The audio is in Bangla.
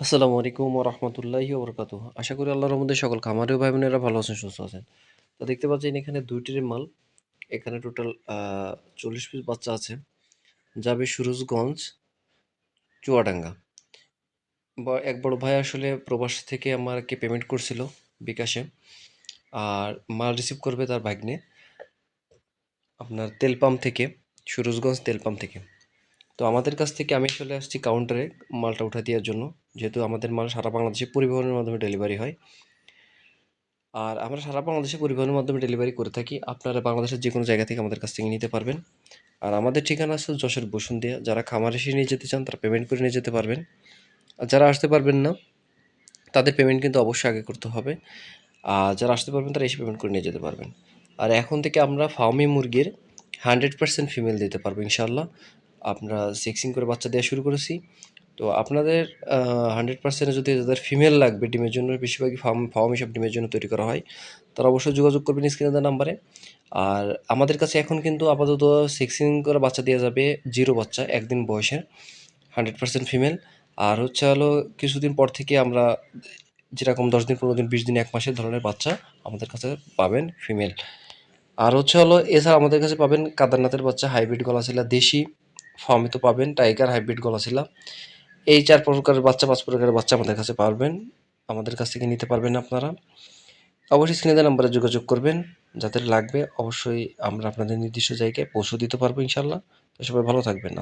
আসসালামু আলাইকুম রহমতুল্লাহি ওবরকাত আশা করি আল্লাহর মধ্যে সকল খামারি ভাই বোনেরা ভালো আছেন, সুস্থ আছেন। তো দেখতে পাচ্ছেন এখানে দুইটির মাল, এখানে টোটাল চল্লিশ পিস বাচ্চা আছে। যাবে সুরজগঞ্জ, চুয়াডাঙ্গা। বা এক বড় ভাই আসলে প্রবাস থেকে আমাকে পেমেন্ট করছিল বিকাশে। আর মাল রিসিভ করবে তার ভাগ্নে আপনার তেল পাম্প থেকে, সুরজগঞ্জ তেল পাম্প থেকে। তো আমাদের কাছ থেকে আমি চলে আসছি কাউন্টারে মালটা উঠা দেওয়ার জন্য। যেহেতু আমাদের মাল সারা বাংলাদেশে পরিবহনের মাধ্যমে ডেলিভারি হয়। আর আমরা সারা বাংলাদেশে পরিবহনের মাধ্যমে ডেলিভারি করে থাকি। আপনারা বাংলাদেশের যে কোনো জায়গা থেকে আমাদের কাছ থেকে নিতে পারবেন। আর আমাদের ঠিকানা আছে যশোর বসুন্ধিয়া। যারা খামার এসে নিয়ে যেতে চান, তারা পেমেন্ট করে নিয়ে যেতে পারবেন। আর যারা আসতে পারবেন না, তাদের পেমেন্ট কিন্তু অবশ্যই আগে করতে হবে। আর যারা আসতে পারবেন, তারা এসে পেমেন্ট করে নিয়ে যেতে পারবেন। আর এখন থেকে আমরা ফার্মি মুরগির হান্ড্রেড পার্সেন্ট ফিমেল দিতে পারব ইনশাল্লাহ আমরা সেক্সিং করে বাচ্চা দেওয়া শুরু করেছি। তো আপনাদের হান্ড্রেড পার্সেন্ট যদি যাদের ফিমেল লাগবে, ডিমের জন্য বেশিরভাগই ফার্ম ফার্ম হিসাব ডিমের জন্য তৈরি করা হয়, তারা অবশ্যই যোগাযোগ করবেন স্ক্রিনে দেওয়া নাম্বারে আর আমাদের কাছে এখন কিন্তু আপাতত সেক্সিং করে বাচ্চা দেওয়া যাবে জিরো বাচ্চা, একদিন বয়সের হান্ড্রেড পার্সেন্ট ফিমেল আর হচ্ছে হলো কিছুদিন পর থেকে আমরা যেরকম দশ দিন, পনেরো দিন, বিশ দিন, এক মাসের ধরনের বাচ্চা আমাদের কাছে পাবেন ফিমেল আর হচ্ছে হলো এছাড়া আমাদের কাছে পাবেন কাদারনাথের বাচ্চা হাইব্রিড গলা গলাশিলা দেশি। ফার্মে তো পাবেন টাইগার হাইব্রিড গলা ছিল এই চার প্রকারের বাচ্চা, পাঁচ প্রকারের বাচ্চা আমাদের কাছে পারবেন। আমাদের কাছ থেকে নিতে পারবেন আপনারা। অবশ্যই স্ক্রিনে নাম্বারে যোগাযোগ করবেন। যাদের লাগবে, অবশ্যই আমরা আপনাদের নির্দিষ্ট জায়গায় পৌঁছে দিতে পারব ইনশাল্লাহ সবাই ভালো থাকবেন।